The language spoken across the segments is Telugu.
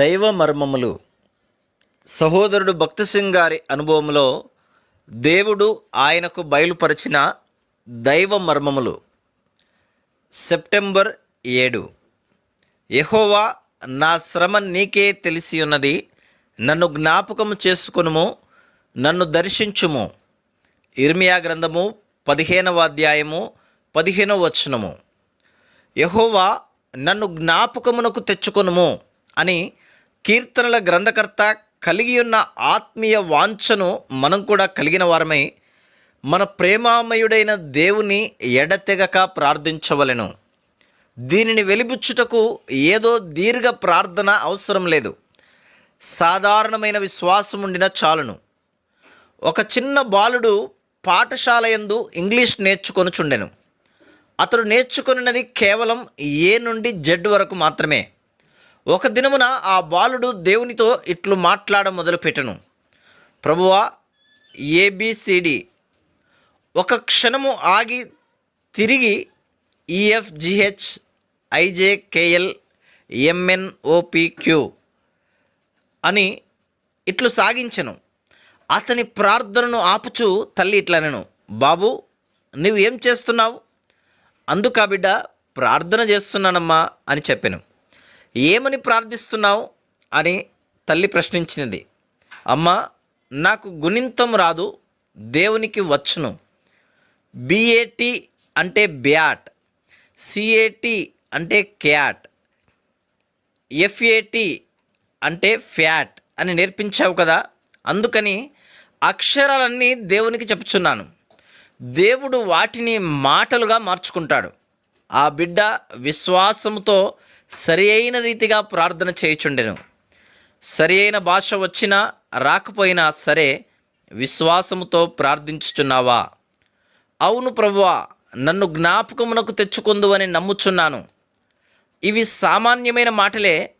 దైవ మర్మములు. సహోదరుడు భక్తి సింగ్ గారి అనుభవంలో దేవుడు ఆయనకు బయలుపరిచిన దైవ మర్మములు. సెప్టెంబర్ ఏడు. యహోవా నా శ్రమ నీకే తెలిసి ఉన్నది. నన్ను జ్ఞాపకము చేసుకునుము నన్ను దర్శించుము. ఇర్మియా గ్రంథము పదిహేనవ అధ్యాయము పదిహేనవ వచనము. యహోవా నన్ను జ్ఞాపకమునకు తెచ్చుకొనుము అని కీర్తనల గ్రంథకర్త కలిగి ఉన్న ఆత్మీయ వాంఛను మనం కూడా కలిగిన వారమై మన ప్రేమామయుడైన దేవుని ఎడతెగక ప్రార్థించవలెను. దీనిని వెలిబుచ్చుటకు ఏదో దీర్ఘ ప్రార్థన అవసరం లేదు. సాధారణమైన విశ్వాసం ఉండిన చాలును. ఒక చిన్న బాలుడు పాఠశాల యందు ఇంగ్లీష్ నేర్చుకొనుచుండెను. అతడు నేర్చుకున్నది కేవలం ఏ నుండి జెడ్ వరకు మాత్రమే. ఒక దినమున ఆ బాలుడు దేవునితో ఇట్లు మాట్లాడ మొదలుపెట్టెను. ప్రభువా ఏబిసిడి ఒక క్షణము ఆగి తిరిగి ఈఎఫ్జిహెచ్ ఐజేకేఎల్ ఎంఎన్ఓపిక్యూ అని ఇట్లు సాగించను. అతని ప్రార్థనను ఆపుచు తల్లి ఇట్లనెను బాబు నువ్వు ఏం చేస్తున్నావు? అందుకా బిడ్డ ప్రార్థన చేస్తున్నానమ్మా అని చెప్పాను. ఏమని ప్రార్థిస్తున్నావు అని తల్లి ప్రశ్నించినది. అమ్మా నాకు గుణింతం రాదు దేవునికి వచ్చును. బిఏటి అంటే బ్యాట్ సిఏటి అంటే క్యాట్ ఎఫ్ఏటి అంటే ఫ్యాట్ అని నేర్పించావు కదా అందుకని అక్షరాలన్నీ దేవునికి చెప్పుచున్నాను. దేవుడు వాటిని మాటలుగా మార్చుకుంటాడు. ఆ బిడ్డ విశ్వాసంతో సరి అయిన రీతిగా ప్రార్థన చేయుచుండెను. సరి అయిన భాష వచ్చినా రాకపోయినా సరే విశ్వాసముతో ప్రార్థించుచున్నావా? అవును ప్రభువా నన్ను జ్ఞాపకమునకు తెచ్చుకుందు అని నమ్ముచున్నాను. ఇవి సామాన్యమైన మాటలే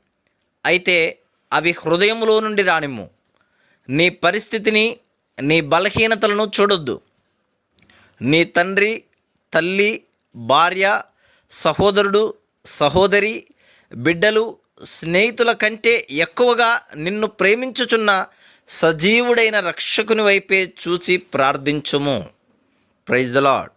అయితే అవి హృదయములో నుండి రానిమ్ము. నీ పరిస్థితిని నీ బలహీనతలను చూడొద్దు. నీ తండ్రి తల్లి భార్య సహోదరుడు సహోదరి బిడ్డలు స్నేహితుల కంటే ఎక్కువగా నిన్ను ప్రేమించుచున్న సజీవుడైన రక్షకుని వైపే చూచి ప్రార్థించుము. Praise the lord